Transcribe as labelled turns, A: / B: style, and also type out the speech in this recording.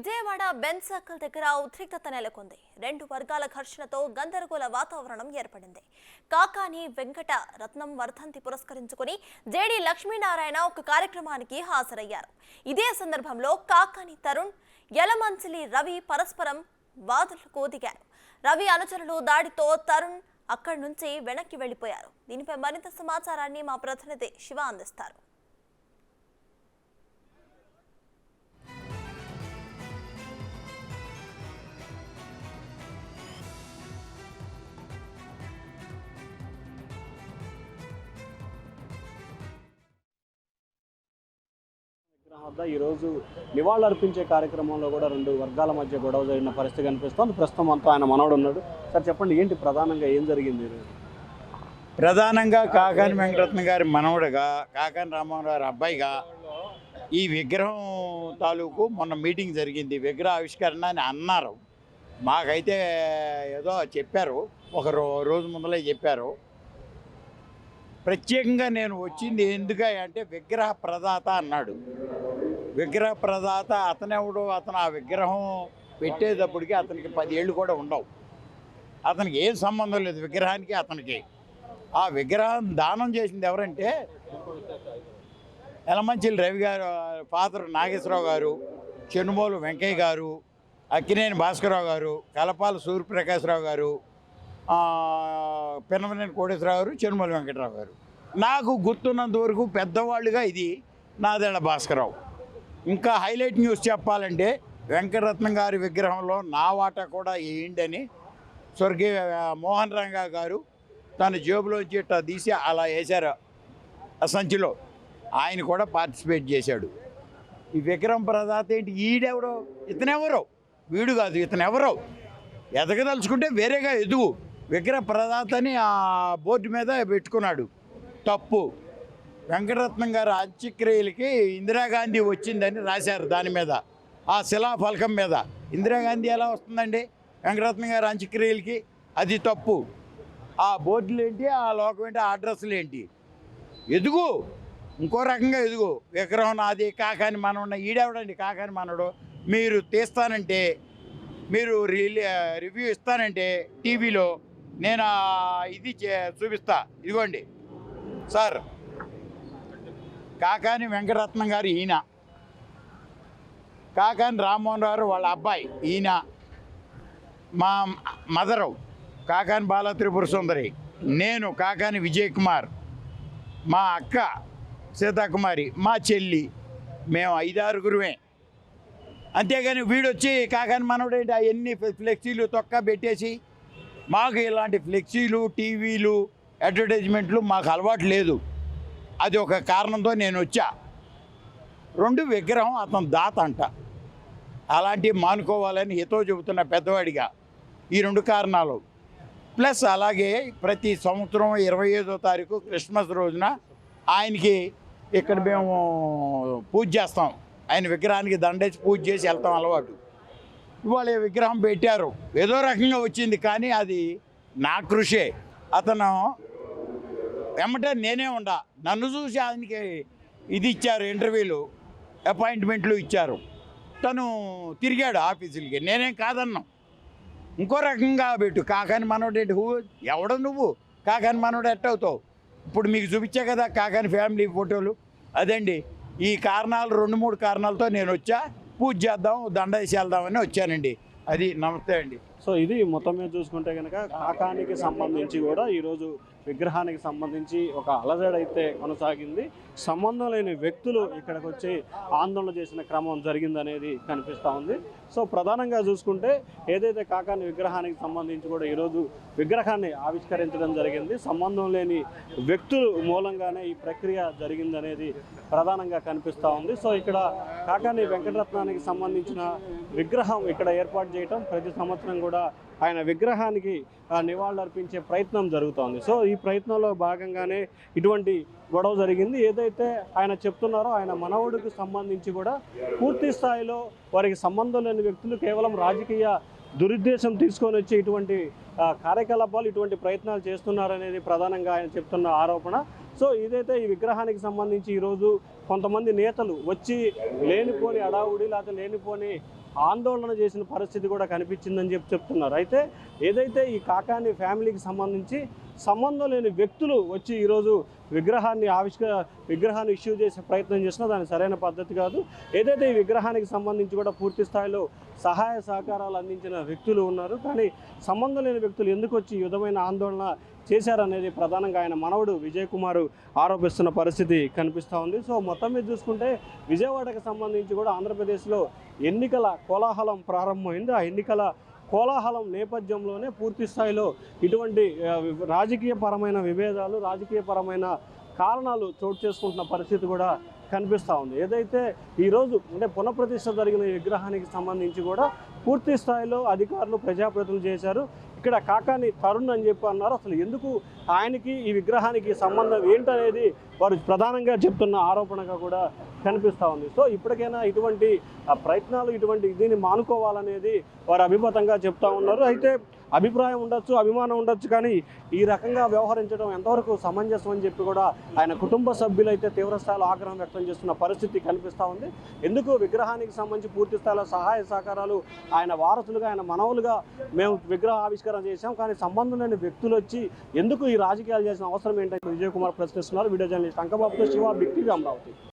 A: Vijayawada Ben circle దగ్గర ఉద్రిక్తత నెలకొంది. రెండు వర్గాల ఘర్షణతో గందరగోళ వాతావరణం ఏర్పడింది. కాకాని వెంకట రత్నం వర్ధంతి పురస్కరించుకుని జేడి లక్ష్మీనారాయణ ఒక కార్యక్రమానికి హాజరయ్యారు. ఇదే సందర్భంలో కాకాని తరుణ్ యలమంచిలి రవి పరస్పరం వాదులకు దిగారు. రవి అనుచరులు దాడితో తరుణ్ అక్కడి నుంచి వెనక్కి వెళ్ళిపోయారు. దీనిపై మరింత సమాచారాన్ని మా ప్రతినిధి శివ అందిస్తారు.
B: విగ్రహం వద్ద ఈరోజు నివాళులర్పించే కార్యక్రమంలో కూడా రెండు వర్గాల మధ్య గొడవ జరిగిన పరిస్థితి కనిపిస్తోంది. ప్రస్తుతం అంతా ఆయన మనవడు ఉన్నాడు సార్ చెప్పండి ఏంటి ప్రధానంగా ఏం జరిగింది
C: ప్రధానంగా కాకాని వెంకటరత్న గారి మనవడుగా కాకాని రామారావు గారి అబ్బాయిగా ఈ విగ్రహం తాలూకు మొన్న మీటింగ్ జరిగింది. విగ్రహ ఆవిష్కరణ అని అన్నారు. మాకైతే ఏదో చెప్పారు. ఒక రోజు ముందలే చెప్పారు. ప్రత్యేకంగా నేను వచ్చింది ఎందుక అంటే విగ్రహ ప్రదాత అన్నాడు. విగ్రహ ప్రదాత అతనెవడు అతను ఆ విగ్రహం పెట్టేటప్పటికి అతనికి పది ఏళ్ళు కూడా ఉండవు. అతనికి ఏం సంబంధం లేదు విగ్రహానికి అతనికి. ఆ విగ్రహం దానం చేసింది ఎవరంటే ఎలమంచిలి రవి గారు ఫాదర్ నాగేశ్వరరావు గారు చెన్నుమోలు వెంకయ్య గారు అక్కినేని భాస్కరరావు గారు కలపాల సూర్యప్రకాశ్రావు గారు పెనమనేని కోటేశ్వరరావు గారు చెన్నుమోలు వెంకటరావు గారు. నాకు గుర్తున్నంత వరకు పెద్దవాళ్ళుగా ఇది నాదేళ్ళ భాస్కరరావు. ఇంకా హైలైట్ న్యూస్ చెప్పాలంటే వెంకటరత్నం గారి విగ్రహంలో నా వాటా కూడా ఏంటని స్వర్గీయ మోహన్ రంగా గారు తన జేబులోంచి ఇట్లా తీసి అలా వేశారు ఆ సంచిలో. ఆయన కూడా పార్టిసిపేట్ చేశాడు. ఈ విక్రమ్ ప్రదాత్ ఏంటి? ఈడెవడో? ఇతనెవరో? వీడు కాదు ఇతనెవరో? ఎదగదలుచుకుంటే వేరేగా ఎదుగు. విగ్రహ ప్రదాతని ఆ బోర్డు మీద పెట్టుకున్నాడు. తప్పు. వెంకటరత్నం గారు అంత్యక్రియలకి ఇందిరాగాంధీ వచ్చిందని రాశారు దాని మీద. ఆ శిలాఫలకం మీద. ఇందిరాగాంధీ ఎలా వస్తుందండి? వెంకటరత్నం గారు అంత్యక్రియలకి అది తప్పు. ఆ బోర్డులు ఏంటి? ఆ లోకం ఏంటి? ఆ అడ్రస్లు ఏంటి? ఎదుగు. ఇంకో రకంగా ఎదుగు. విగ్రహం నాది కాకాని మనవుడు ఈడేవడండి? కాకాని మనడు మీరు తీస్తానంటే మీరు రిలీ రివ్యూ ఇస్తానంటే టీవీలో నేను ఇది చే- చూపిస్తా. ఇదిగోండి. సార్ కాకాని వెంకటరత్నం గారు ఈయన. కాకాని రామ్మోహన్ గారు వాళ్ళ అబ్బాయి ఈయన. మా మదరు కాకాని బాల త్రిపుర సుందరి. నేను కాకాని విజయ్ కుమార్. మా అక్క సీతాకుమారి మా చెల్లి. మేము ఐదారుగురుమే. అంతేగాని వీడొచ్చి కాకాని మనవడేంటి? అవన్నీ ఫ్లెక్సీలు తొక్క పెట్టేసి మాకు ఇలాంటి ఫ్లెక్సీలు టీవీలు అడ్వర్టైజ్మెంట్లు మాకు అలవాటు లేదు. అది ఒక కారణంతో నేను వచ్చా. రెండు విగ్రహం అతను దాత అంట. అలాంటివి మానుకోవాలని హితో చెబుతున్న పెద్దవాడిగా ఈ రెండు కారణాలు. ప్లస్ అలాగే ప్రతి సంవత్సరం ఇరవై ఐదో తారీఖు క్రిస్మస్ రోజున ఆయనకి ఇక్కడ మేము పూజ చేస్తాం. ఆయన విగ్రహానికి దండేసి పూజ చేసి వెళ్తాం అలవాటు. ఇవాళ విగ్రహం పెట్టారు. ఏదో రకంగా వచ్చింది కానీ అది నా కృషే. అతను వెంబటే నేనే ఉండా. నన్ను చూసి ఆయనకి ఇది ఇచ్చారు ఇంటర్వ్యూలు అపాయింట్మెంట్లు ఇచ్చారు. తను తిరిగాడు ఆఫీసులకి. నేనేం కాదన్నాం. ఇంకో రకంగా పెట్టు. కాకాని మనోడు ఏంటి? హూ ఎవడ నువ్వు? కాకాని మనోడు ఎట్టవుతావు ఇప్పుడు మీకు చూపించా కదా కాకాని ఫ్యామిలీ ఫోటోలు. అదండి. ఈ కారణాలు రెండు మూడు కారణాలతో నేను వచ్చా. పూజ చేద్దాం దండ వేసి వెళ్దామని వచ్చానండి. అది నమస్తే అండి.
B: సో ఇది మొత్తం మీద చూసుకుంటే కనుక కాకానికి సంబంధించి కూడా ఈరోజు విగ్రహానికి సంబంధించి ఒక అలజడైతే కొనసాగింది. సంబంధం లేని వ్యక్తులు ఇక్కడికి వచ్చి ఆందోళన చేసిన క్రమం జరిగిందనేది కనిపిస్తూ ఉంది. సో ప్రధానంగా చూసుకుంటే ఏదైతే కాకాని విగ్రహానికి సంబంధించి కూడా ఈరోజు విగ్రహాన్ని ఆవిష్కరించడం జరిగింది సంబంధం లేని వ్యక్తులు మూలంగానే ఈ ప్రక్రియ జరిగిందనేది ప్రధానంగా కనిపిస్తూ ఉంది. సో ఇక్కడ కాకాని వెంకటరత్నానికి సంబంధించిన విగ్రహం ఇక్కడ ఏర్పాటు చేయటం ప్రతి సంవత్సరం కూడా కూడా ఆయన విగ్రహానికి నివాళులర్పించే ప్రయత్నం జరుగుతోంది. సో ఈ ప్రయత్నంలో భాగంగానే ఇటువంటి గొడవ జరిగింది. ఏదైతే ఆయన చెప్తున్నారో ఆయన మనవుడికి సంబంధించి కూడా పూర్తి స్థాయిలో వారికి సంబంధం లేని వ్యక్తులు కేవలం రాజకీయ దురుద్దేశం తీసుకొని వచ్చి ఇటువంటి కార్యకలాపాలు ఇటువంటి ప్రయత్నాలు చేస్తున్నారనేది ప్రధానంగా ఆయన చెప్తున్న ఆరోపణ. సో ఇదైతే ఈ విగ్రహానికి సంబంధించి ఈరోజు కొంతమంది నేతలు వచ్చి లేనిపోని అడావుడి లేకపోతే లేనిపోని ఆందోళన చేసిన పరిస్థితి కూడా కనిపించిందని చెప్పి చెప్తున్నారు. అయితే ఏదైతే ఈ కాకాని ఫ్యామిలీకి సంబంధించి సంబంధం లేని వ్యక్తులు వచ్చి ఈరోజు విగ్రహాన్ని ఆవిష్క విగ్రహాన్ని ఇష్యూ చేసే ప్రయత్నం చేసినా దాని సరైన పద్ధతి కాదు. ఏదైతే ఈ విగ్రహానికి సంబంధించి కూడా పూర్తి స్థాయిలో సహాయ సహకారాలు అందించిన వ్యక్తులు ఉన్నారు. కానీ సంబంధం లేని వ్యక్తులు ఎందుకు వచ్చి యుధమైన ఆందోళన చేశారనేది ప్రధానంగా ఆయన మనవడు విజయ్ కుమార్ ఆరోపిస్తున్న పరిస్థితి కనిపిస్తూ ఉంది. సో మొత్తం మీద చూసుకుంటే విజయవాడకు సంబంధించి కూడా ఆంధ్రప్రదేశ్లో ఎన్నికల కోలాహలం ప్రారంభమైంది. ఆ ఎన్నికల కోలాహలం నేపథ్యంలోనే పూర్తి స్థాయిలో ఇటువంటి రాజకీయ రాజకీయపరమైన విభేదాలు రాజకీయపరమైన కారణాలు చోటు చేసుకుంటున్న పరిస్థితి కూడా కనిపిస్తూ ఉంది. ఏదైతే ఈరోజు అంటే పునఃప్రతిష్ఠ జరిగిన ఈ విగ్రహానికి సంబంధించి కూడా పూర్తి స్థాయిలో అధికారులు ప్రజాప్రతినిధులు చేశారు. ఇక్కడ కాకాని తరుణ్ అని చెప్పి అన్నారు. అసలు ఎందుకు ఆయనకి ఈ విగ్రహానికి సంబంధం ఏంటనేది వారు ప్రధానంగా చెప్తున్న ఆరోపణగా కూడా కనిపిస్తూ ఉంది. సో ఇప్పటికైనా ఇటువంటి ప్రయత్నాలు ఇటువంటి దీన్ని మానుకోవాలనేది వారు అభిమతంగా చెప్తా ఉన్నారు. అయితే అభిప్రాయం ఉండొచ్చు అభిమానం ఉండొచ్చు కానీ ఈ రకంగా వ్యవహరించడం ఎంతవరకు సమంజసం అని చెప్పి కూడా ఆయన కుటుంబ సభ్యులు అయితే తీవ్రస్థాయిలో ఆగ్రహం వ్యక్తం చేస్తున్న పరిస్థితి కనిపిస్తూ ఉంది. ఎందుకు విగ్రహానికి సంబంధించి పూర్తి స్థాయిలో సహాయ సహకారాలు ఆయన వారసులుగా ఆయన మనవులుగా మేము విగ్రహ ఆవిష్కరణ చేశాం కానీ సంబంధం లేని వ్యక్తులు వచ్చి ఎందుకు ఈ రాజకీయాలు చేసిన అవసరం ఏంటంటే విజయ్ కుమార్ ప్రశ్నిస్తున్నారు. వీడియో జర్నలిస్ట్ అంకబాబుతో శివ బిక్టివి అమరావతి.